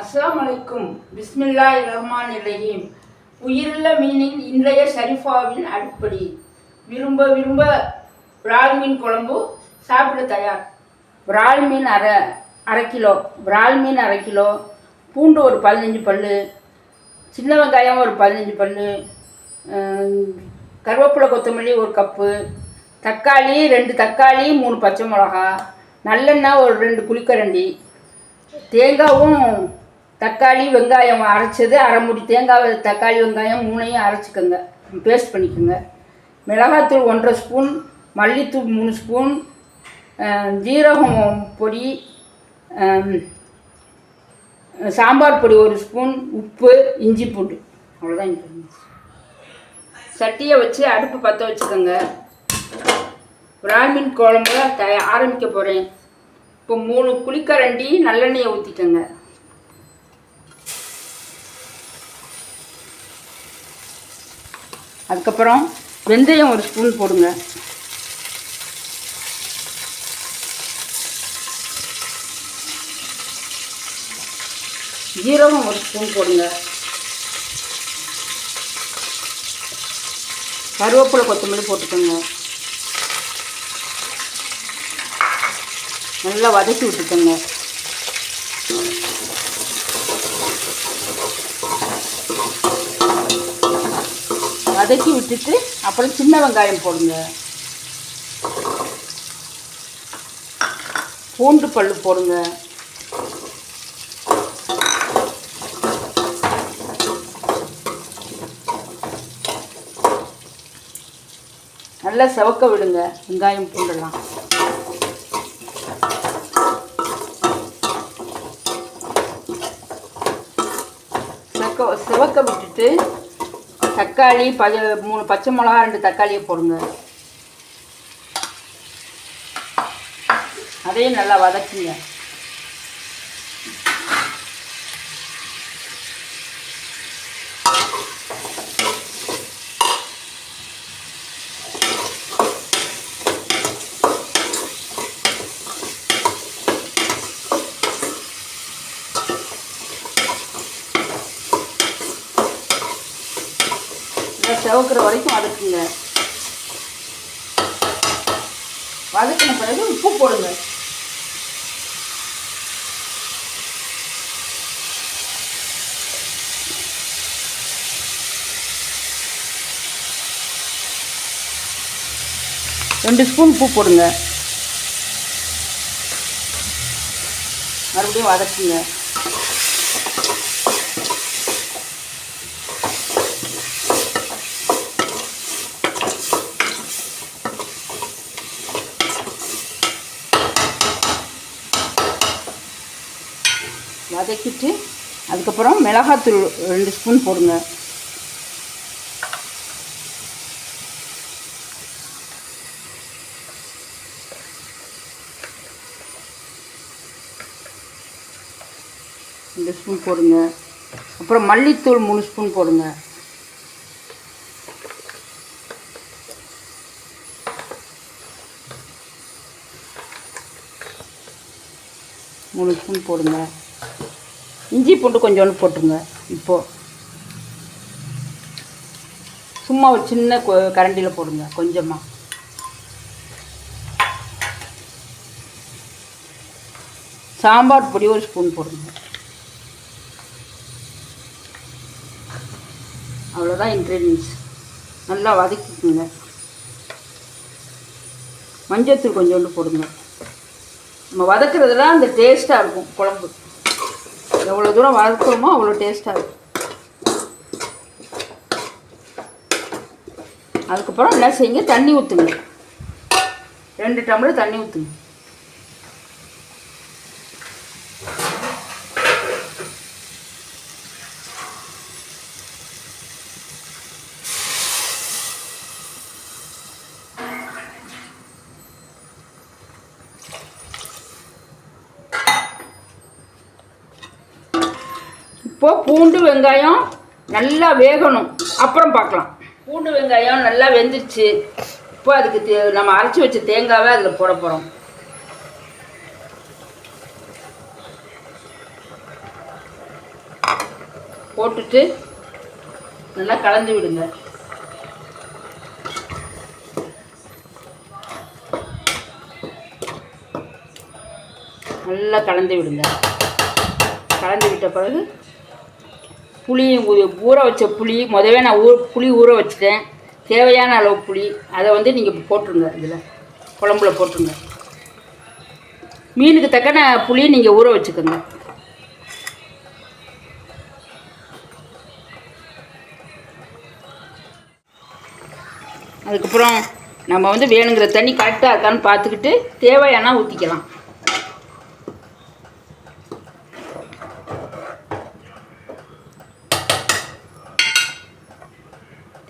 அஸ்லாம் அலைக்கும். பிஸ்மில்லா ரஹ்மான் ரஹீம். உயிருள்ள மீனின் இன்றைய ஷரிஃபாவின் அடிப்படை. விரும்ப விரும்ப விரால் மீன் குழம்பு சாப்பிட தயார். விரால் மீன் அரை அரை கிலோ. விரால் மீன் அரை கிலோ. பூண்டு ஒரு பதினஞ்சு பல் சின்ன வெங்காயம் ஒரு பதினஞ்சு பல் கருவேப்பிலை கொத்தமல்லி ஒரு கப்பு. தக்காளி ரெண்டு தக்காளி மூணு பச்சை மிளகா. நல்லெண்ணெய் ஒரு ரெண்டு குளிக்கரண்டி. தேங்காவும் தக்காளி வெங்காயம் அரைச்சது அரைமுடி தேங்காய் தக்காளி வெங்காயம் மூணையும் அரைச்சிக்கோங்க. பேஸ்ட் பண்ணிக்கோங்க. மிளகாத்தூள் ஒன்றரை ஸ்பூன் மல்லித்தூள் மூணு ஸ்பூன் ஜீரகம் பொடி சாம்பார் பொடி ஒரு ஸ்பூன் உப்பு இஞ்சி பூண்டு. அவ்வளோதான் இன்க்ரீடியன்ஸ் சட்டியை வச்சு அடுப்பு பற்ற வச்சுக்கோங்க. பிராமின் குழம்பு த ஆரம்பிக்க போகிறேன் இப்போ மூணு குழிக்கரண்டி நல்லெண்ணெயை ஊற்றிக்கோங்க அதுக்கப்புறம் வெந்தயம் ஒரு ஸ்பூன் போடுங்க. ஜீரகம் ஒரு ஸ்பூன் போடுங்க. கருவேப்பிலை கொத்தமல்லி போட்டுக்கோங்க. நல்லா வதக்கி விட்டுக்கோங்க. வதக்கி விட்டுட்டு அப்புறம் சின்ன வெங்காயம் போடுங்க. பூண்டு பல்லு போடுங்க. நல்லா செவக்க விடுங்க வெங்காயம் பூண்டெல்லாம். செவக்க விட்டுட்டு தக்காளி பதி மூணு பச்சை மிளகா ரெண்டு தக்காளியை போடுங்க. அதையும் நல்லா வதக்குங்க நல்லா செவக்கிற வரைக்கும் வதக்குங்க. வதக்கின பிறகு உப்பு போடுங்க. ரெண்டு ஸ்பூன் உப்பு போடுங்க. மறுபடியும் வதக்குங்க. வதக்கிட்டு அதுக்கப்புறம் மிளகாத்தூள் ரெண்டு ஸ்பூன் போடுங்க. ரெண்டு ஸ்பூன் போடுங்க. அப்புறம் மல்லித்தூள் மூணு ஸ்பூன் போடுங்க. மூணு ஸ்பூன் போடுங்க. இஞ்சி பூண்டு கொஞ்சோண்டு போட்டுருங்க. இப்போது சும்மா ஒரு சின்ன கரண்டியில் போடுங்க கொஞ்சமாக சாம்பார் பொடி ஒரு ஸ்பூன் போடுங்க. அவ்வளோதான் இன்க்ரீடியன்ஸ் நல்லா வதக்கிக்குங்க. மஞ்சத்தூள் கொஞ்சோண்டு போடுங்க. நம்ம வதக்கிறதுலாம் அந்த டேஸ்ட்டாக இருக்கும் குழம்பு. எவ்வளோ தூரம் வளர்க்குறோமோ அவ்வளோ டேஸ்ட்டாக இருக்கும். அதுக்கப்புறம் என்ன செய்யுங்க தண்ணி ஊற்றுங்க ரெண்டு டம்ளர் தண்ணி ஊற்றுங்க இப்போ பூண்டு வெங்காயம் நல்லா வேகணும். அப்புறம் பார்க்கலாம். பூண்டு வெங்காயம் நல்லா வெந்துருச்சு. இப்போ அதுக்கு தே- நம்ம அரைச்சி வச்ச தேங்காவை அதில் போட போகிறோம் போட்டுட்டு நல்லா கலந்து விடுங்க. நல்லா கலந்து விடுங்க. கலந்து விட்ட பிறகு புளியும் ஊற வச்ச புளி முதவே நான் ஊ புளி ஊற வச்சுட்டேன். தேவையான அளவு புளி. அதை வந்து நீங்கள் போட்டுருங்க இதில். குழம்புல போட்டுருங்க. மீனுக்கு தக்கன புளியை நீங்கள் ஊற வச்சுக்கோங்க. அதுக்கப்புறம் நம்ம வந்து வேணுங்கிற தண்ணி கரெக்டாக இருக்கான்னு பார்த்துக்கிட்டு தேவையானா ஊற்றிக்கலாம்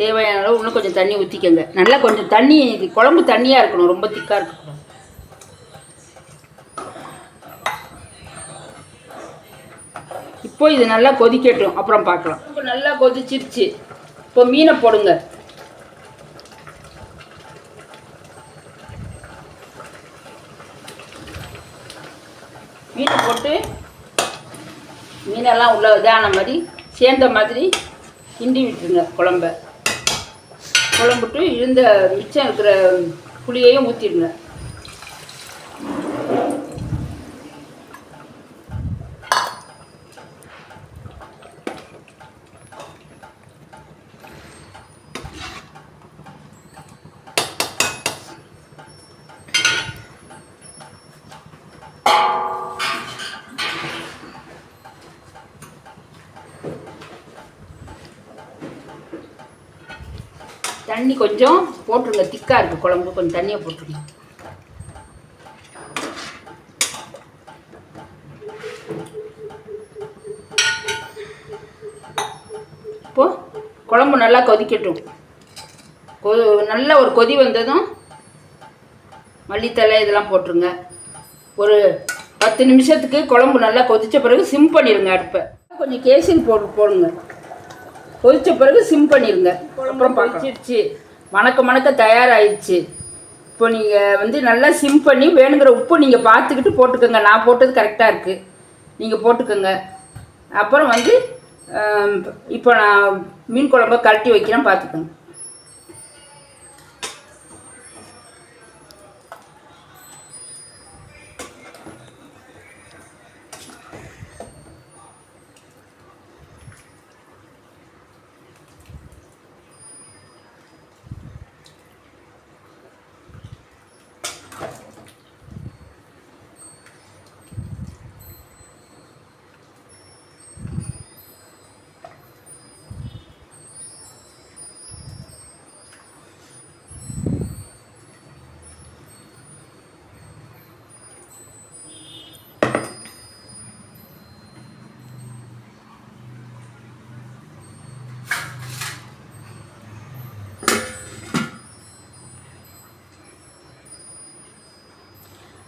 தேவையான அளவு இன்னும் கொஞ்சம் தண்ணி ஊற்றிக்கங்க நல்லா கொஞ்சம் தண்ணி இது குழம்பு தண்ணியாக இருக்கணும் ரொம்ப திக்காக இருக்கக்கூடாது இப்போ இது நல்லா கொதிக்கட்டும். அப்புறம் பார்க்கலாம். இப்போ நல்லா கொதிச்சிருச்சு. இப்போ மீனை போடுங்க. மீனை போட்டு மீனெல்லாம் உள்ள இதான மாதிரி சேர்ந்த மாதிரி கிண்டி விட்டுருங்க குழம்ப. குழம்புட்டு இருந்த மிச்சம் இருக்கிற புளியையும் ஊற்றிடுங்க தண்ணி கொஞ்சம் போட்டுருங்க. திக்காக இருக்குது குழம்பு. கொஞ்சம் தண்ணியை போட்டுருங்க. இப்போது குழம்பு நல்லா கொதிக்கட்டும். கொ நல்ல ஒரு கொதி வந்ததும் மல்லித்தலை இதெல்லாம் போட்டுருங்க. ஒரு பத்து நிமிஷத்துக்கு குழம்பு நல்லா கொதித்த பிறகு சிம் பண்ணிடுங்க அடுப்பை. கொஞ்சம் கேசின் போட்டு போடுங்க. கொதிச்ச பிறகு சிம் பண்ணிடுங்க அப்புறம் கொதிச்சிருச்சு மணக்க மணக்க தயாராகிடுச்சு இப்போ நீங்கள் வந்து நல்லா சிம் பண்ணி வேணுங்கிற உப்பு நீங்கள் பார்த்துக்கிட்டு போட்டுக்கோங்க. நான் போட்டது கரெக்டாக இருக்குது நீங்கள் போட்டுக்கோங்க. அப்புறம் வந்து இப்போ நான் மீன் குழம்ப கழட்டி வைக்கிறேன் பார்த்துக்கோங்க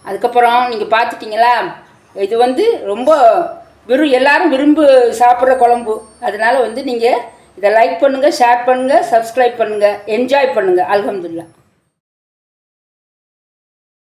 அதுக்கப்புறம் நீங்கள் பார்த்துட்டிங்களா இது வந்து ரொம்ப விரு எல்லாரும் விரும்பி சாப்பிட்ற குழம்பு. அதனால வந்து நீங்கள் இதை லைக் பண்ணுங்கள் ஷேர் பண்ணுங்கள் சப்ஸ்கிரைப் பண்ணுங்கள் என்ஜாய் பண்ணுங்கள் அலமதுல்லா